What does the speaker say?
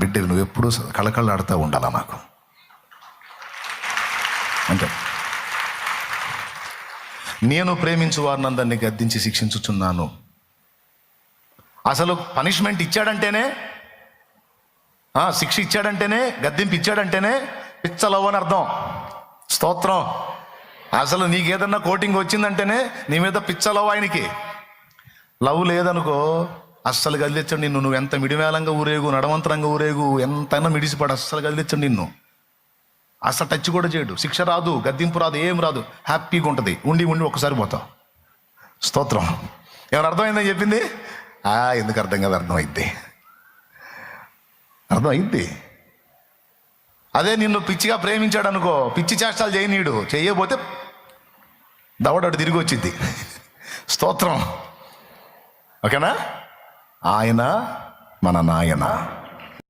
బిడ్డ నువ్వు ఎప్పుడూ కళకళలాడుతూ ఉండాలా మాకు? అంతే నేను ప్రేమించు వారిని అందరినీ గద్దించి శిక్షించుచున్నాను. అసలు పనిష్మెంట్ ఇచ్చాడంటేనే శిక్ష ఇచ్చాడంటేనే గద్దింపు ఇచ్చాడంటేనే పిచ్చలవ్ అని అర్థం. స్తోత్రం. అసలు నీకేదన్నా కోటింగ్ వచ్చిందంటేనే నీ మీద పిచ్చలవ్ ఆయనకి. లవ్ లేదనుకో అస్సలు గదిలించండి నిన్ను. నువ్వు ఎంత మిడివేలంగా ఊరేగు నడవంతరంగా ఊరేగు ఎంతైనా మిడిసిపడు. అస్సలు కదిలించండి నిన్ను. అసలు టచ్ కూడా చేయడు. శిక్ష రాదు గద్దింపు రాదు ఏం రాదు. హ్యాపీగా ఉంటుంది. ఉండి ఉండి ఒకసారి పోతావు స్తోత్రం. ఏమైనా అర్థమైందని చెప్పింది? ఆ ఎందుకు అర్థం కాదు అర్థమైంది అర్థమైంది అదే నిన్ను పిచ్చిగా ప్రేమించాడు అనుకో. పిచ్చి చేష్టాలు చేయనీడు చేయబోతే దవడడు తిరిగి వచ్చింది స్తోత్రం. ఓకేనా? ఆయన మన నాయన.